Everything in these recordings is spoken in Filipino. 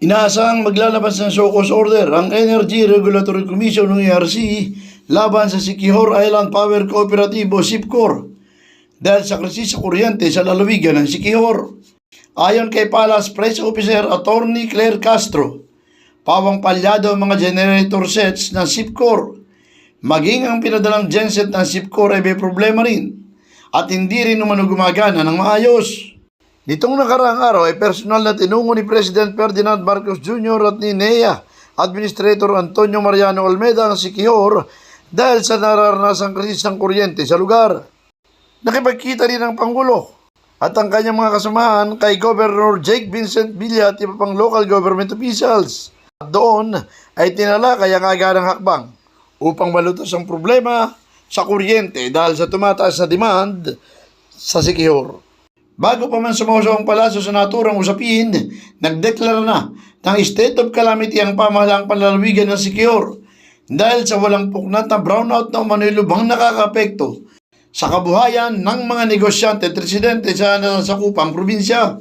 Inaasahang maglalabas ng cause order ang Energy Regulatory Commission ng ERC laban sa Sikihor Island Power Cooperative o SIPCOR dahil sa krisis sa kuryente sa lalawigan ng Sikihor. Ayon kay Palace Press Officer Attorney Claire Castro, pawang palyado ang mga generator sets ng SIPCOR. Maging ang pinadalang genset ng SIPCOR ay may problema rin at hindi rin umano gumagana ng maayos. Nitong nakaraang araw ay personal na tinungo ni President Ferdinand Marcos Jr. at ni NEA Administrator Antonio Mariano Almeda ang Sikihor dahil sa nararanasang krisis ng kuryente sa lugar. Nakipagkita rin ang Pangulo at ang kanyang mga kasamahan kay Governor Jake Vincent Villa at iba pang local government officials. At doon ay tinalakay ang agarang hakbang upang malutas ang problema sa kuryente dahil sa tumataas na demand sa Sikihor. Bago pa man sumuso ang palasyo sa naturang usapin, nagdeklara na ng state of calamity ang pamahalaang panlalawigan ng Sikihor dahil sa walang puknat na brownout na umano'y lubhang nakakapekto sa kabuhayan ng mga negosyante at residente sa nasakupang probinsya.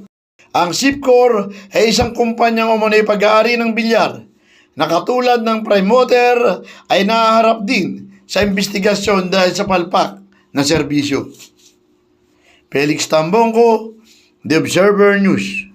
Ang SIPCOR ay isang kumpanyang umano'y pag-aari ng bilyar na katulad ng Prime Water ay nahaharap din sa investigasyon dahil sa palpak na serbisyo. Felix Tambongko, The Observer News.